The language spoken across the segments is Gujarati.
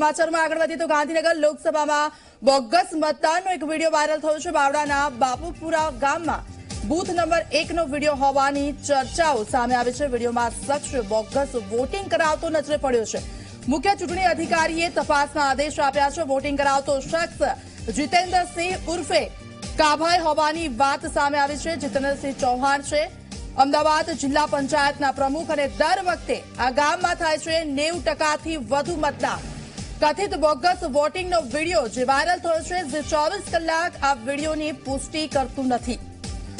સમાચારમાં આગળ વધીએ તો ગાંધીનગર લોકસભામાં બોગસ મતદાનનો એક વીડિયો વાયરલ થયો છે બાવડાના બાપુપુરા ગામમાં. બૂથ નંબર એકનો વીડિયો હોવાની ચર્ચાઓ સામે આવી છે. વિડીયોમાં શખ્સ બોગસ વોટિંગ કરાવતો નજરે પડ્યો છે. મુખ્ય ચૂંટણી અધિકારીએ તપાસના આદેશ આપ્યા છે. વોટિંગ કરાવતો શખ્સ જીતેન્દ્રસિંહ ઉર્ફે કાભાઈ હોવાની વાત સામે આવી છે. જીતેન્દ્રસિંહ ચૌહાણ છે. અમદાવાદ જિલ્લા પંચાયતના પ્રમુખ અને દર વખતે આ ગામમાં થાય છે નેવું ટકાથી વધુ મતદાન. કથિત બોગસ વોટિંગનો વીડિયો જે વાયરલ થયો છે, જે ચોવીસ કલાક આ વિડીયોની પુષ્ટિ કરતું નથી.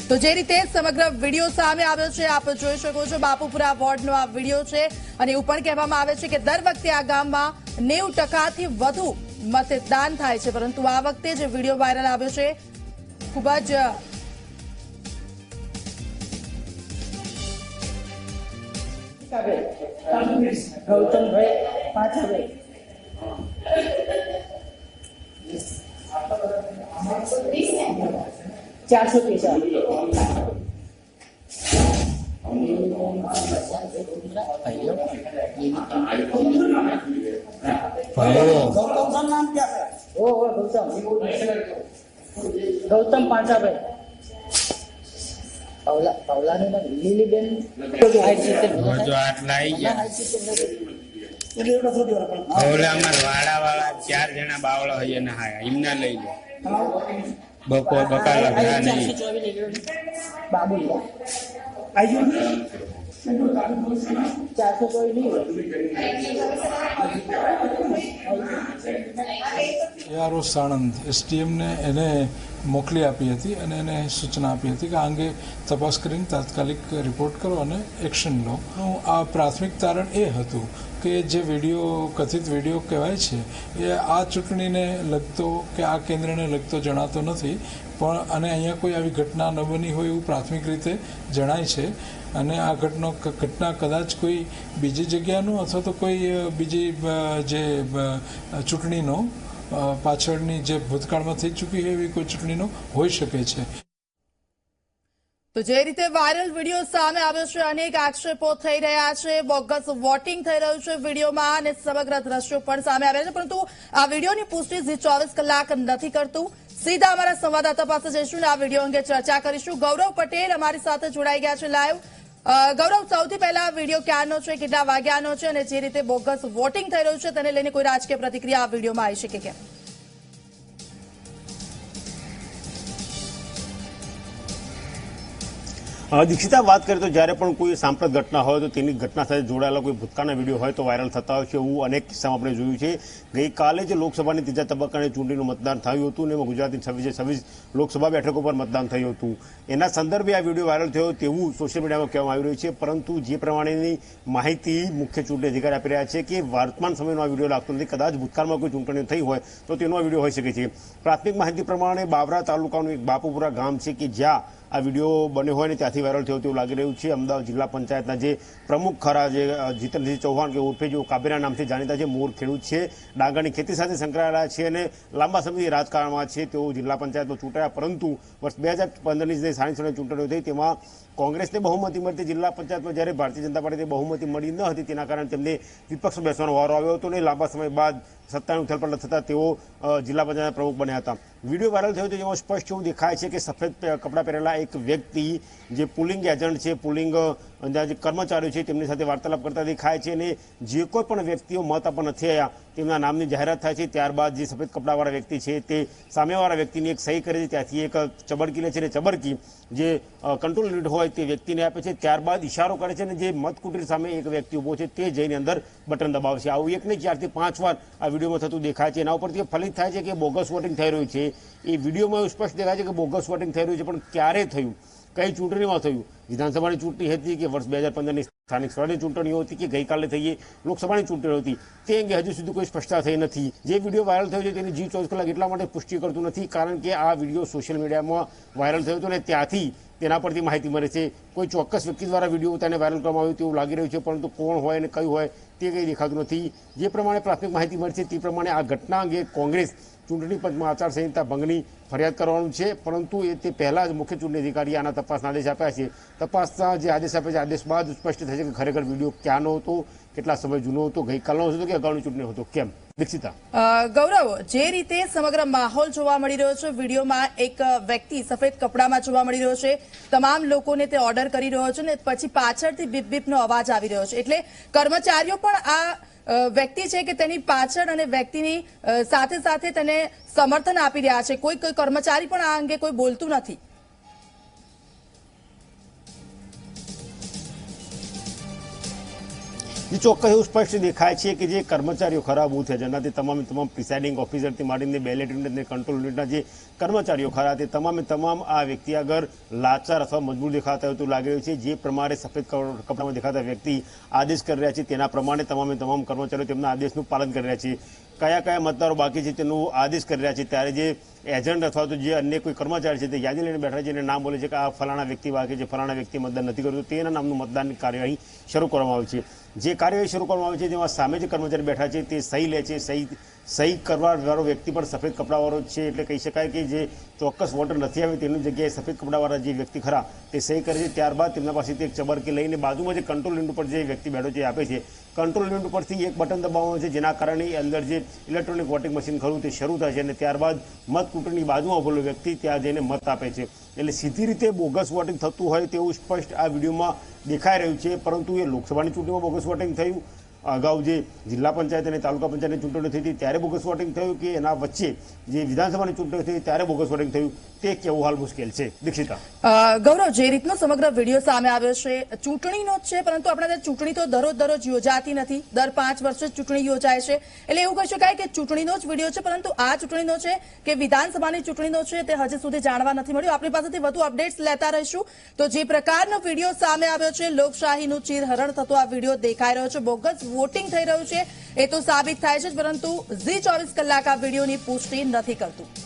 તો જે રીતે સમગ્ર વીડિયો સામે આવ્યો છે, આપ જોઈ શકો છો બાપુપુરા વોર્ડનો આ વીડિયો છે અને એવું પણ કહેવામાં આવે છે કે દર વખતે આ ગામમાં નેવું ટકાથી વધુ મતદાન થાય છે. પરંતુ આ વખતે જે વીડિયો વાયરલ આવ્યો છે, ખૂબ જ ગૌતમભાઈ પાછાભાઈ ચારસો ત્રીસ ગૌતમ પાંચાભાઈ પાવલા પાવલાની લીલીબેન જો આટલા આવી ગયા હાઈટ સિત્તેર ઓલા અમાર વાડા વાળા ચાર જણા બાવળા હોય ને હા એમના લઈ લો. બકો બકાલા ઘણા નહીં. બાબુ ચારસો ચોવીસ નહીં એઆરઓ સાણંદ એસટીએમને એને મોકલી આપી હતી અને એને સૂચના આપી હતી કે આ અંગે તપાસ કરીને તાત્કાલિક રિપોર્ટ કરો અને એક્શન લો. આ પ્રાથમિક તારણ એ હતું કે જે વીડિયો, કથિત વીડિયો કહેવાય છે, એ આ ચૂંટણીને લગતો કે આ કેન્દ્રને લગતો જણાતો નથી, પણ અને અહીંયા કોઈ આવી ઘટના ન બની હોય એવું પ્રાથમિક રીતે જણાય છે. અને આ ઘટનો, ઘટના કદાચ કોઈ બીજી જગ્યાનો અથવા તો કોઈ બીજી જે ચૂંટણીનો પાછળની જે ભૂતકાળમાં થઈ ચૂકી હોય એવી કોઈ ચૂંટણીનો હોઈ શકે છે. તો જે રીતે વાયરલ વીડિયો સામે આવ્યો છે, અનેક આક્ષેપો થઈ રહ્યા છે, બોગસ વોટિંગ થઈ રહ્યું છે વિડીયોમાં અને સમગ્ર દ્રશ્યો પણ સામે આવ્યા છે. પરંતુ આ વિડીયોની પુષ્ટિ જે ચોવીસ કલાક નથી કરતું. સીધા અમારા સંવાદદાતા પાસે જઈશું આ વીડિયો અંગે ચર્ચા કરીશું. ગૌરવ પટેલ અમારી સાથે જોડાઈ ગયા છે લાઈવ ગૌરવ, સૌથી પહેલા વીડિયો ક્યારનો છે, કેટલા વાગ્યાનો છે અને જે રીતે બોગસ વોટિંગ થઈ રહ્યું છે, તેને લઈને કોઈ રાજકીય પ્રતિક્રિયા આ વિડીયોમાં આવી શકે કેમ દીક્ષિતા, વાત કરીએ તો જ્યારે પણ કોઈ સાંપ્રત ઘટના હોય તો તેની ઘટના સાથે જોડાયેલા કોઈ ભૂતકાળના વીડિયો હોય તો વાયરલ થતા હોય છે એવું અનેક કિસ્સામાં આપણે જોયું છે. ગઈકાલે જ લોકસભાની ત્રીજા તબક્કાની ચૂંટણીનું મતદાન થયું હતું અને એમાં ગુજરાતની છવ્વીસે છવ્વીસ લોકસભા બેઠકો પર મતદાન થયું હતું. એના સંદર્ભે આ વીડિયો વાયરલ થયો તેવું સોશિયલ મીડિયામાં કહેવામાં આવી રહ્યું છે. પરંતુ જે પ્રમાણેની માહિતી મુખ્ય ચૂંટણી અધિકારી આપી રહ્યા છે કે વર્તમાન સમયનો આ વીડિયો લાગતો નથી. કદાચ ભૂતકાળમાં કોઈ ચૂંટણી થઈ હોય તો તેનો આ વીડિયો હોઈ શકે છે. પ્રાથમિક માહિતી પ્રમાણે બાબરા તાલુકાનું એક બાપુપુરા ગામ છે કે જ્યાં આ વીડિયો બન્યો હોય ને ત્યાંથી વાયરલ થયો તેવું લાગી રહ્યું છે. અમદાવાદ જિલ્લા પંચાયતના જે પ્રમુખ ખરા જે જીતનસિંહ ચૌહાણ કે ઉર્ફે જે કાબેરા નામથી જાણીતા છે મોર ખેડૂત છે, ડાંગરની ખેતી સાથે સંકળાયેલા છે અને લાંબા સમયથી રાજકારણમાં છે, તેઓ જિલ્લા પંચાયતમાં ચૂંટાયા. પરંતુ વર્ષ બે હજાર પંદરની જે સ્વરાજ્ય ચૂંટણીઓ થઈ, તેમાં કોંગ્રેસને બહુમતી મળતી જિલ્લા પંચાયતમાં જ્યારે ભારતીય જનતા પાર્ટીને બહુમતી મળી ન હતી, તેના કારણે તેમને વિપક્ષ બેસવાનો વારો આવ્યો હતો અને લાંબા સમય બાદ સત્તાનું ઉથલપટલ થતાં તેઓ જિલ્લા પંચાયતના પ્રમુખ બન્યા હતા. વીડિયો વાયરલ થયો તો જેમાં સ્પષ્ટ એવું દેખાય છે કે સફેદ કપડાં પહેરેલા એક વ્યક્તિ, જે પુલિંગ એજન્ટ છે, પુલિંગ જે કર્મચારીઓ છે તેમની સાથે વાર્તાલાપ કરતા દેખાય છે અને જે કોઈ પણ વ્યક્તિઓ મત આપવા નથી આવ્યા, તેમના નામની જાહેરાત થાય છે. ત્યારબાદ જે સફેદ કપડાવાળા વ્યક્તિ છે તે સામેવાળા વ્યક્તિની એક સહી કરે છે ત્યાંથી એક ચબડકી લે છે અને ચબડકી જે કંટ્રોલ લીડ હોય તે વ્યક્તિને આપે છે. ત્યારબાદ ઇશારો કરે છે અને જે મતકુટીર સામે એક વ્યક્તિ ઊભો છે તે જઈને અંદર બટન દબાવશે. આવું એક નહીં, ચારથી પાંચ વાર આ વિડીયોમાં થતું દેખાય છે. એના ઉપરથી ફલિત થાય છે કે બોગસ વોટિંગ થઈ રહ્યું છે. એ વિડીયોમાં એવું સ્પષ્ટ દેખાય છે કે બોગસ વોટિંગ થઈ રહ્યું છે, પણ ક્યારે થયું? કઈ ચૂંટણીમાં થયું? વિધાનસભાની ચૂંટણી હતી કે વર્ષ બે હજાર પંદરની સ્થાનિક સ્વરાજની ચૂંટણીઓ હતી કે ગઈકાલે થઈ લોકસભાની ચૂંટણીઓ હતી. તે અંગે હજુ સુધી કોઈ સ્પષ્ટતા થઈ નથી. જે વીડિયો વાયરલ થયો છે તેની જી ચોવીસ કલાક એટલા માટે પુષ્ટિ કરતું નથી કારણ કે આ વીડિયો સોશિયલ મીડિયામાં વાયરલ થયો હતો ને ત્યાંથી તેના પરથી માહિતી મળે છે. કોઈ ચોક્કસ વ્યક્તિ દ્વારા વીડિયો તેને વાયરલ કરવામાં આવ્યું તેવું લાગી રહ્યું છે, પરંતુ કોણ હોય અને કયું હોય તે કંઈ દેખાતું નથી. જે પ્રમાણે પ્રાથમિક માહિતી મળી છે તે પ્રમાણે આ ઘટના અંગે કોંગ્રેસ ચૂંટણી પંચમાં આચારસંહિતા ભંગની ફરિયાદ કરવાનું છે, પરંતુ એ તે પહેલાં જ મુખ્ય ચૂંટણી અધિકારીએ આના તપાસના આદેશ આપ્યા છે. તપાસના જે આદેશ આપ્યા છે, આદેશ બાદ સ્પષ્ટ થશે કે ખરેખર વીડિયો ક્યાંનો હતો, કેટલા સમય જૂનો હતો, ગઈકાલનો હતો કે અગાઉની ચૂંટણી હતો? કેમ? દીક્ષિતા. ગૌરવ, જે રીતે સમગ્ર માહોલ જોવા મળી રહ્યો છે, વિડીયોમાં એક વ્યક્તિ સફેદ કપડામાં જોવા મળી રહ્યો છે, તમામ લોકોને તે ઓર્ડર કરી રહ્યો છે ને પછી પાછળથી બીપ બીપનો અવાજ આવી રહ્યો છે. એટલે કર્મચારીઓ પણ આ વ્યક્તિ છે કે તેની પાછળ અને વ્યક્તિની સાથે સાથે તેને સમર્થન આપી રહ્યા છે. કોઈ કોઈ કર્મચારી પણ આ અંગે કોઈ બોલતું નથી. જે ચોક્કસ એવું સ્પષ્ટ દેખાય છે કે જે કર્મચારીઓ ખરા બૂથ જેનાથી તમામે તમામ પ્રિસાઇડિંગ ઓફિસરથી માંડીને બેલેટ યુનિટને કંટ્રોલ યુનિટના જે કર્મચારીઓ ખરા તે તમામે તમામ આ વ્યક્તિ આગળ લાચાર અથવા મજબૂર દેખાતા તેવું લાગી રહ્યું છે. જે પ્રમાણે સફેદ કપડાં- કપડામાં દેખાતા વ્યક્તિ આદેશ કરી રહ્યા છે, તેના પ્રમાણે તમામે તમામ કર્મચારીઓ તેમના આદેશનું પાલન કરી રહ્યા છે. કયા કયા મતદારો બાકી છે તેનું આદેશ કરી રહ્યા છે? ત્યારે જે એજન્ટ અથવા તો જે અન્ય કોઈ કર્મચારી છે તે યાદી લઈને બેઠા છે અને નામ બોલે છે કે આ ફલાણા વ્યક્તિ બાકી છે, ફલાણા વ્યક્તિ મતદાન નથી કરતું તેના નામનું મતદાનની કાર્યવાહી શરૂ કરવામાં આવી છે. જે કાર્ય શરૂ કરવામાં આવે છે તેમાં સામે જે કર્મચારી બેઠા છે, તે સહી લે છે. સહી સહી કરવાવાળો વ્યક્તિ પણ સફેદ કપડાવાળો છે, એટલે કહી શકાય કે જે ચોક્કસ વોટર નથી આવે, તેની જગ્યાએ સફેદ કપડાવાળા જે વ્યક્તિ ખરા, તે સહી કરે છે. ત્યારબાદ તેમના પાસેથી એક ચબરકી લઈને બાજુમાં જે કંટ્રોલ યુનિટ ઉપર જે વ્યક્તિ બેઠો છે આપે છે. કંટ્રોલ યુનિટ ઉપરથી એક બટન દબાવવાનું છે, જેના કારણે અંદર જે ઇલેક્ટ્રોનિક વોટિંગ મશીન ખરું, તે શરૂ થાય છે અને ત્યારબાદ મત કૂટણીની બાજુમાં ઉભેલો વ્યક્તિ ત્યાં જઈને મત આપે છે. એટલે સીધી રીતે બોગસ વોટિંગ થતું હોય તેવું સ્પષ્ટ આ વિડીયોમાં દેખાઈ રહ્યું છે, પરંતુ એ લોકસભાની ચૂંટણીમાં બોગસ વોટિંગ થયું. અગાઉ જે જિલ્લા પંચાયત અને તાલુકા પંચાયતની ચૂંટણીઓ થઈ હતી, ત્યારે બોગસ વોટિંગ થયું કે એના વચ્ચે જે વિધાનસભાની ચૂંટણીઓ થઈ ત્યારે બોગસ વોટિંગ થયું. તે કેવું હાલ મુશ્કેલ છે? દીક્ષિતા. ગૌરવ, જે રીતનો સમગ્ર વીડિયો સામે આવ્યો છે, ચૂંટણીનો જ છે, પરંતુ આપણે ચૂંટણી તો દરરોજ દરરોજ યોજાતી નથી. દર પાંચ વર્ષે ચૂંટણી યોજાય છે. એટલે એવું કહી શકાય કે ચૂંટણીનો જ વીડિયો છે, પરંતુ આ ચૂંટણીનો છે કે વિધાનસભાની ચૂંટણીનો છે, તે હજી સુધી જાણવા નથી મળ્યું. આપણી પાસેથી વધુ અપડેટ્સ લેતા રહીશું. તો જે પ્રકારનો વીડિયો સામે આવ્યો છે, લોકશાહીનું ચીરહરણ થતો આ વીડિયો દેખાઈ રહ્યો છે. બોગસ વોટિંગ થઈ રહ્યું છે. એ તો સાબિત થાય છે પરંતુ ઝી ચોવીસ કલાક આ વિડીયોની પુષ્ટિ નથી કરતું.